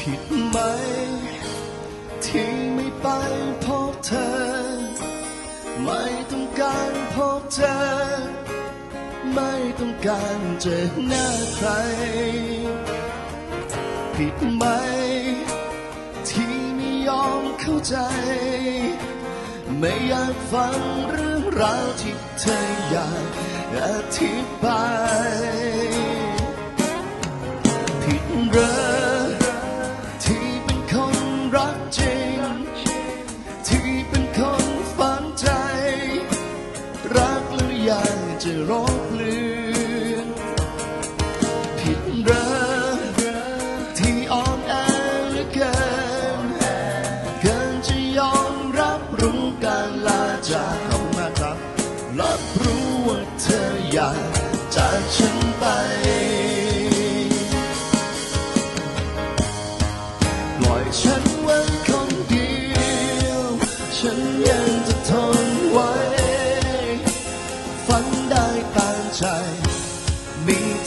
ผิดไหม ที่ไม่ไปพบเธอ ไม่ต้องการพบเธอ ไม่ต้องการเจอหน้าใคร ผิดไหม ที่ไม่ยอมเข้าใจ ไม่อยากฟังเรื่องราวที่เธออยากอธิบาย ผิดเหร จะรบเลือนผิดเหรอที่อ่อนแอเหลือเกินเกินจะยอมรับรู้การลาจาก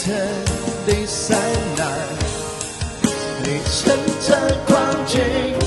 เธอได้แสนนานให้ฉันเจอความจริง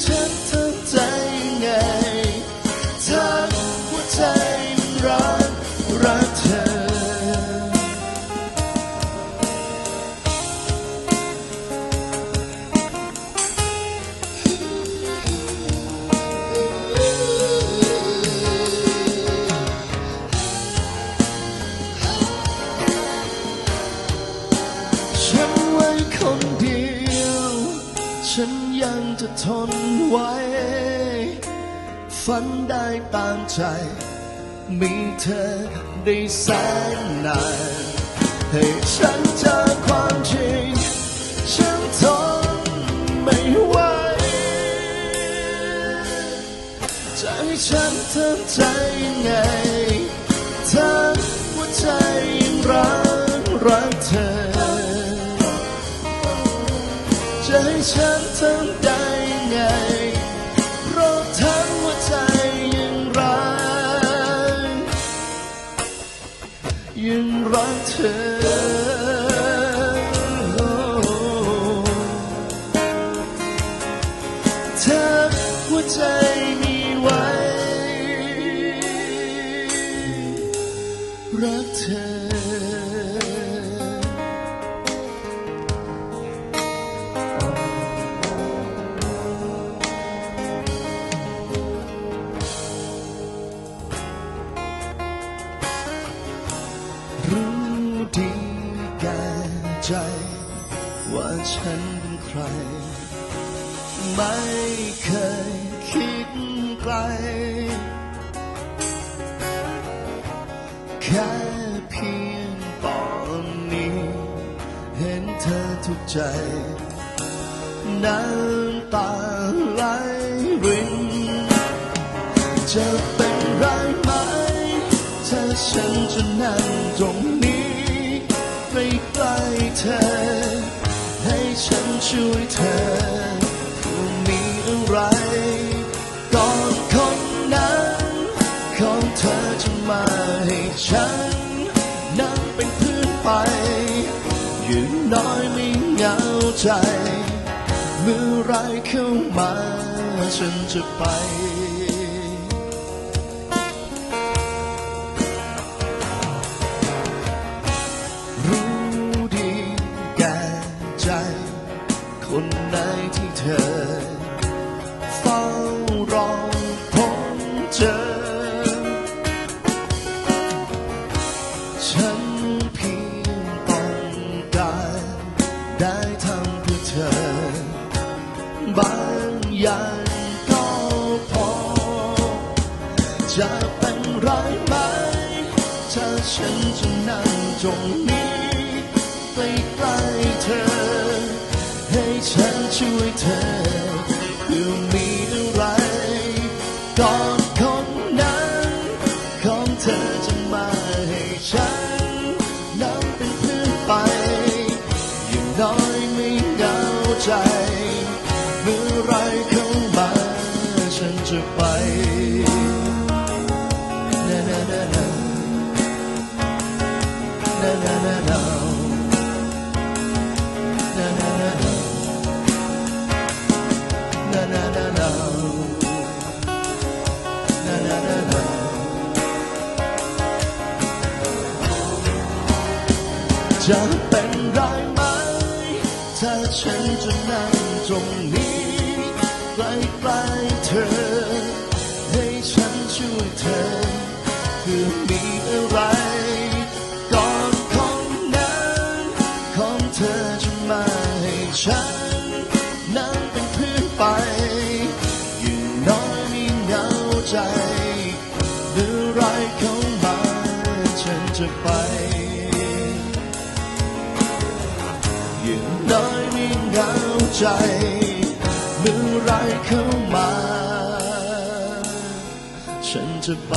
ใจ เธอได้แสนนานให้ฉัน รั ว่าฉันเป็นใคร ไม่เคยคิดไกล แค่เพียงตอนนี้ เห็นเธอทุกใจ น้ำตาไหลรินจะเป็นไรไหมถ้าฉันจะนั่งตรง ช่วยเธอคงมีอะไรก่อนคนนั้นของเธอจะมาให้ฉันนั่งเป็นเพื่อนไปยืนน้อยไม่เหงาใจ เมื่อไรเข้ามาฉันจะไป จะเป็นไรไหม ถ้าฉันจะนั่งตรงนี้ใกล้ๆเธอ ให้ฉันช่วยเธอเพื่อมีอะไรก่อนคนนั้นของเธอจะมาให้ฉันนั้นเป็นเพื่อนไปอย่างน้อยม่เหงาใจเมื่อไรเข้ามาฉันจะไป ใจเมื่อไรเข้ามา ฉันจะไป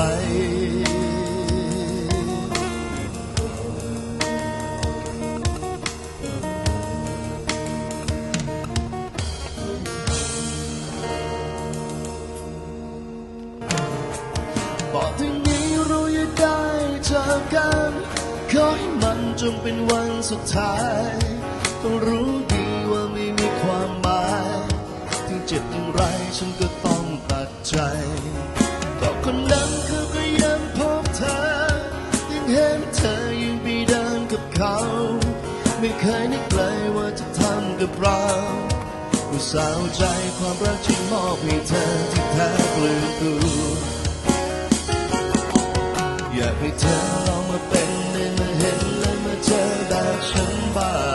บอกถึงนี้เราจะได้เจอกัน ขอให้มันจงเป็นวันสุดท้าย ต้องรู้ ไรฉันก็ต้องตัดใจก็คนนั้นเขาก็ยังพบเธอ ยังเห็นเธอยังไปเดินกับเขา ไม่เคยนึกเลยว่าจะทำกับเราผู้สาวใจความรักที่มอบให้เธอที่แท้เปลือยตัวอยากให้เธอลองมาเป็นได้มาเห็นและมาเจอแบบฉันบ้าง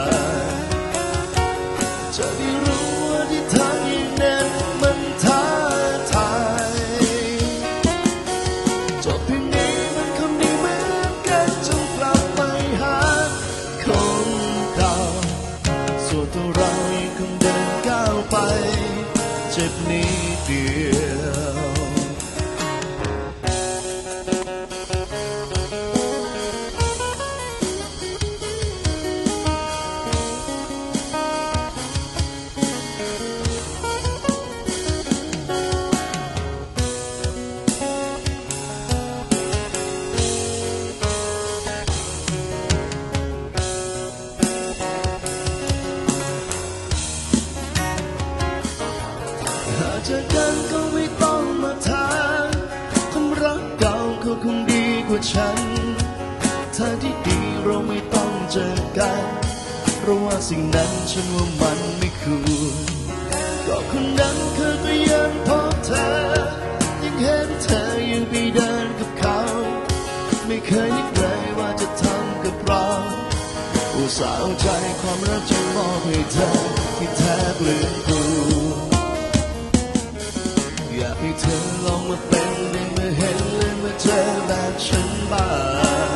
อยากให้เธอลองมาเป็นได้มาเห็นและมาเจอแบบฉันบ้า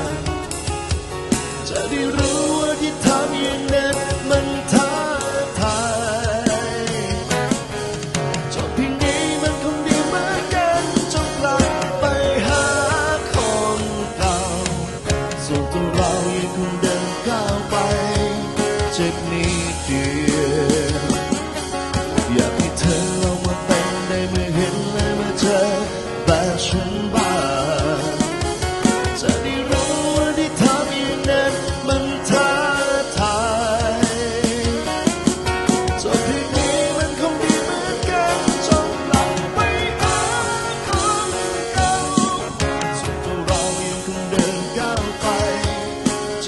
งจะได้รู้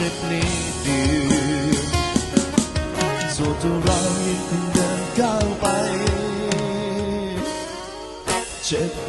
นิดนี้เดียวส่วนตัวเรายังคงเดินก้าวไปเจ็บ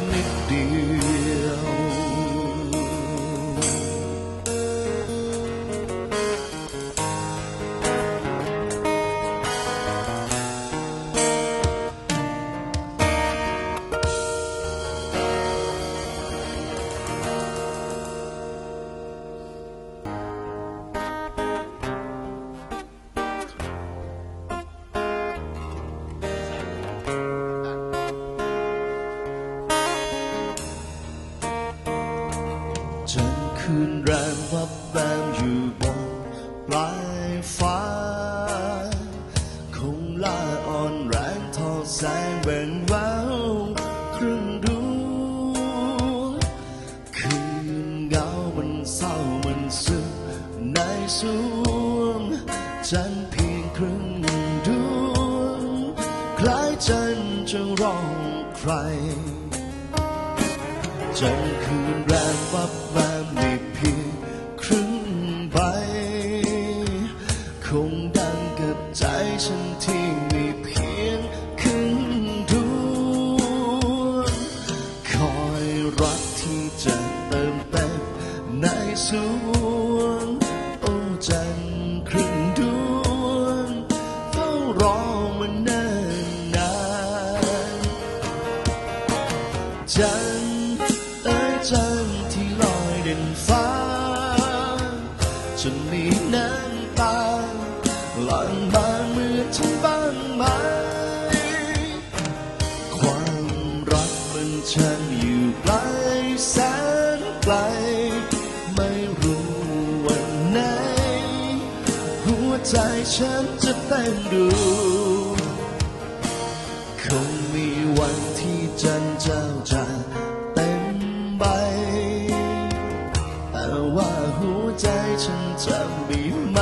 ลาอ่อนแรงทอดแสงแบ่งแววครึ่งดวงคืนเงามันเศร้ามันซึมในสวงจันเพียงครึ่งดวงคล้ายจันจะร้องใครจัน จันทร์ที่ลอยเด่นฟ้าจะมีน้ำตาหลั่งมาเมื่อฉันบ้างไหมความรักมันช่างอยู่ไกลแสนไกล ไม่รู้วันไหน หัวใจฉันจะเต้นดู จะมีไหม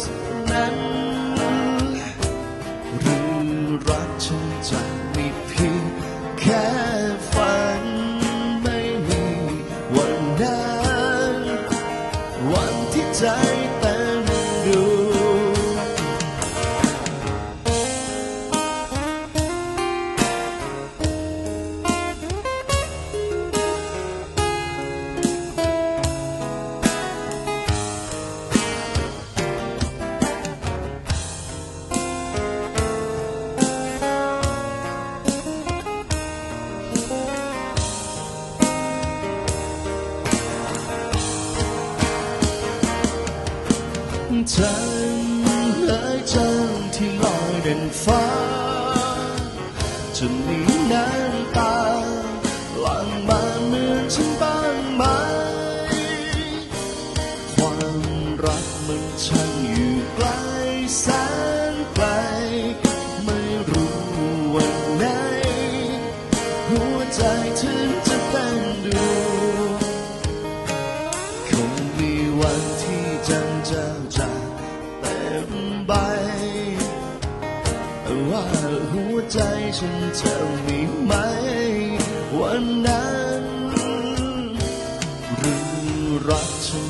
สิ่งนั้นหรือรักฉันจะมีเพียงแค่ฝันไม่มีวันนั้นวันที่ใจเต็มดู ใจฉันจะมีไหม วันนั้นหรือรักฉัน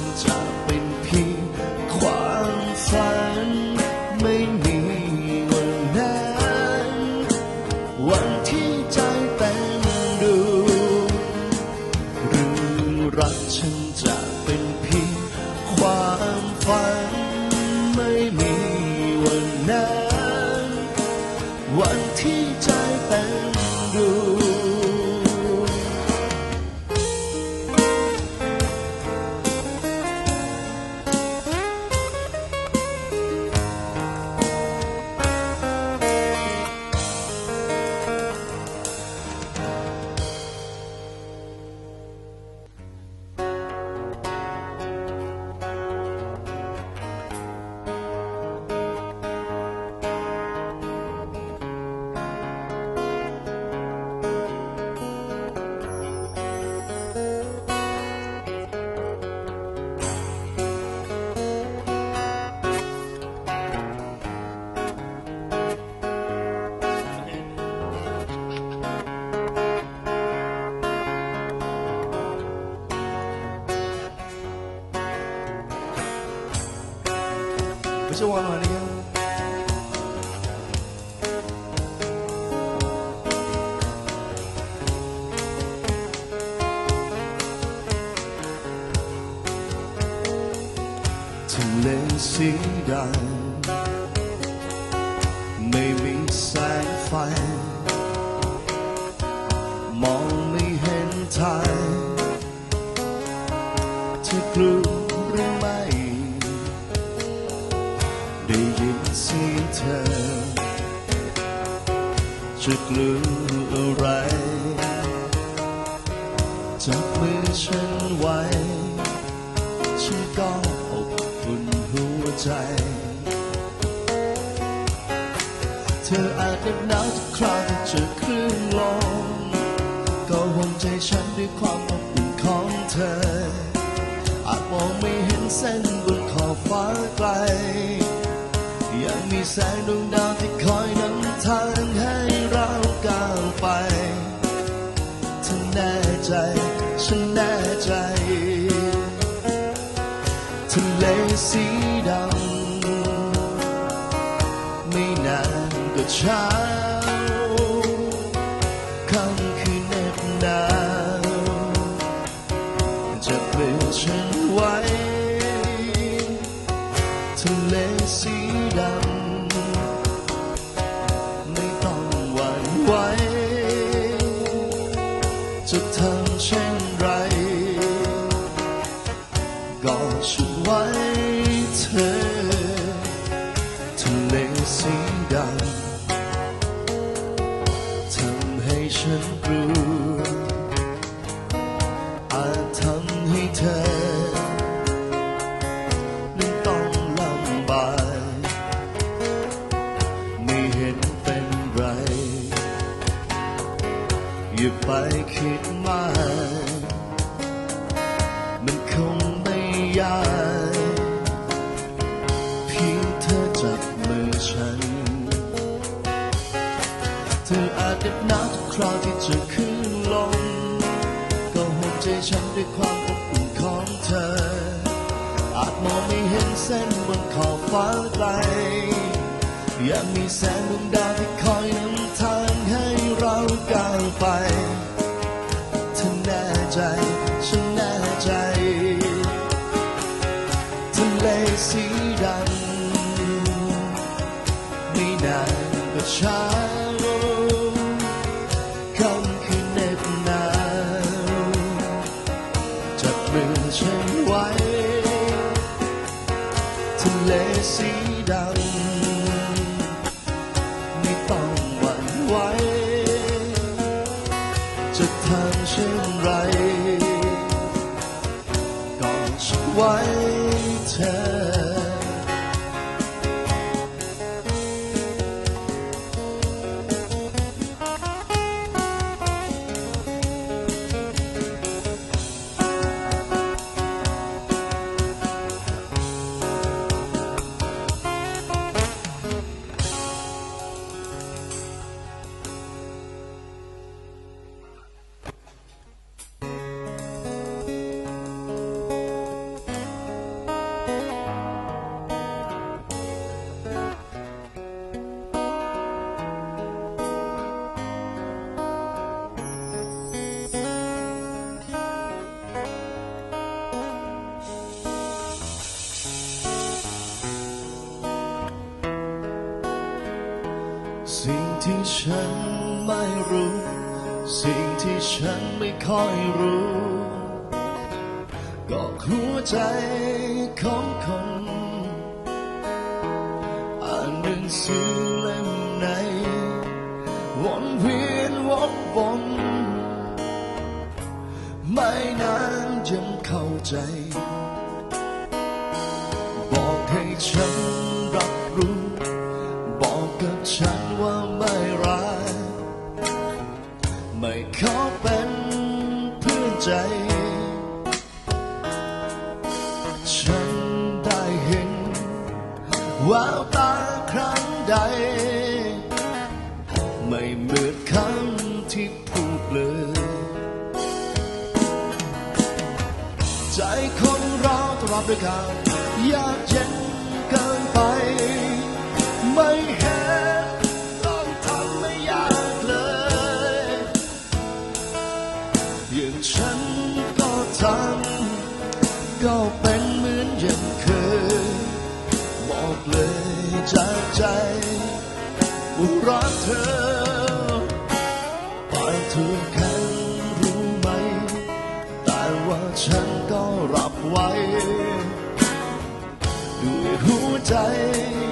Joania. Till en sida ใจฉันด้วยความอบอุ่นของเธอ อาจมองไม่เห็นเส้นบนขอบฟ้าไกล ยังมีแสงดวงดาวที่คอยนำทางให้เราก้าวไปเธอแน่ใจ ฉันแน่ใจทะเลสีดำไม่นานก็ช้า ก็ฉันไว้เธอทะเลสีดำทำให้ฉันรู้ คราวที่เจอคลื่นลมก็ห่วงใจฉันด้วยความอบอุ่นของเธอ อาจมองไม่เห็นเส้นบนขอบฟ้าไกลยังมีแสงดวงดาวที่คอยนำทางให้เราก้าวไป ใจของคนอ่านหนังสือเล่มไหนวนเวียนวกวนไม่นานยังเข้าใจ บอกให้ฉัน อบด้ยการยากเย็นเกินไป ไม่เห็นต้องทำไม่ยากเลยอย่างฉันก็ทำก็เป็นเหมือนอย่างเคย บอกเลยจากใจว่รักเธอปทุกครั้งรู้ไหม แต่ว่าฉันก็รับไว้ หั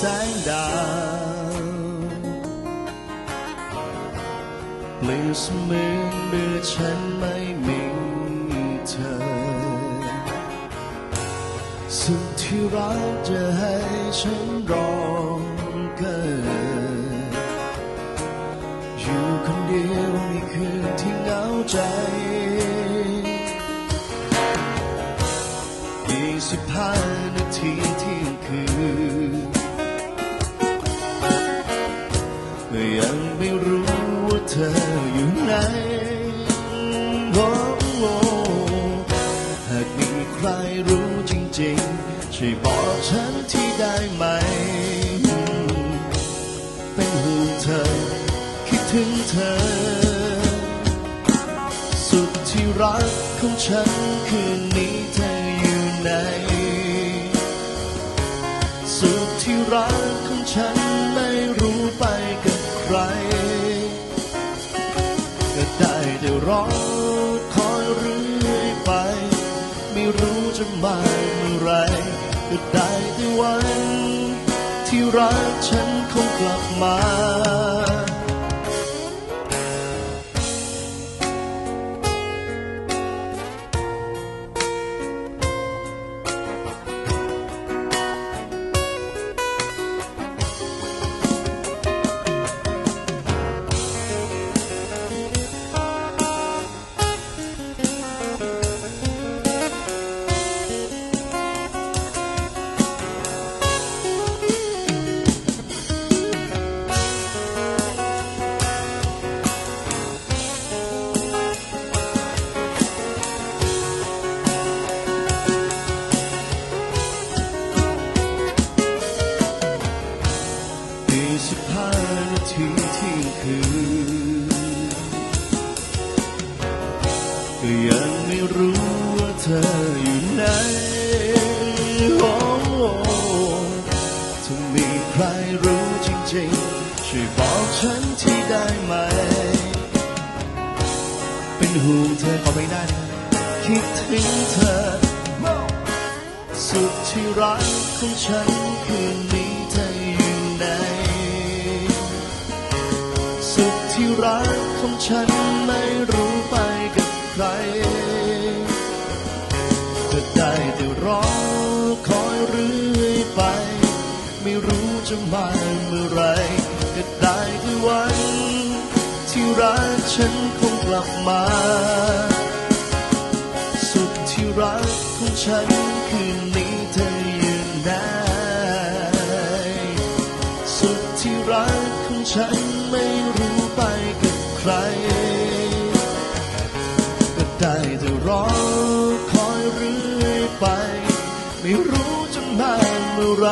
แสงดาวเปลี่ยวเสมือนเมื่อฉันไม่มีเธอ สิ่งที่รักจะให้ฉันรอเกิดอยู่คนเดียวในคืนที่เหงาใจยี่สิบห้านาทีเที่ยงคืน ไม่รู้ว่าเธออยู่ไหนโอ้หากมีใครรู้จริงๆ ช่วยบอกฉันที่ได้ไหม เป็นห่วงเธอ คิดถึงเธอ สุดที่รักของฉันคืนนี้เธออยู่ไหน สุดที่รัก จะมาเมื่อไรก็ได้แต่วัน ที่รักฉันคงกลับมา จริง ช่วยบอกฉันทีได้ไหม เป็นห่วงเธอขอไม่ได้คิดถึงเธอ สุดที่รักของฉันคืนนี้เธออยู่ไหนสุดที่รักของฉันไม่รู้ไปกับใครก็ได้แต่รอคอยเรื่อยไป ไม่รู้จะมาเมื่อไรก็ได้แต่วัน ที่รักฉันคงกลับมา สุดที่รักของฉันคืนนี้เธออยู่ไหนสุดที่รักของฉันไม่รู้ไปกับใครก็ได้แต่รอคอยเรื่อยไป ไม่รู้จะมาเมื่อไร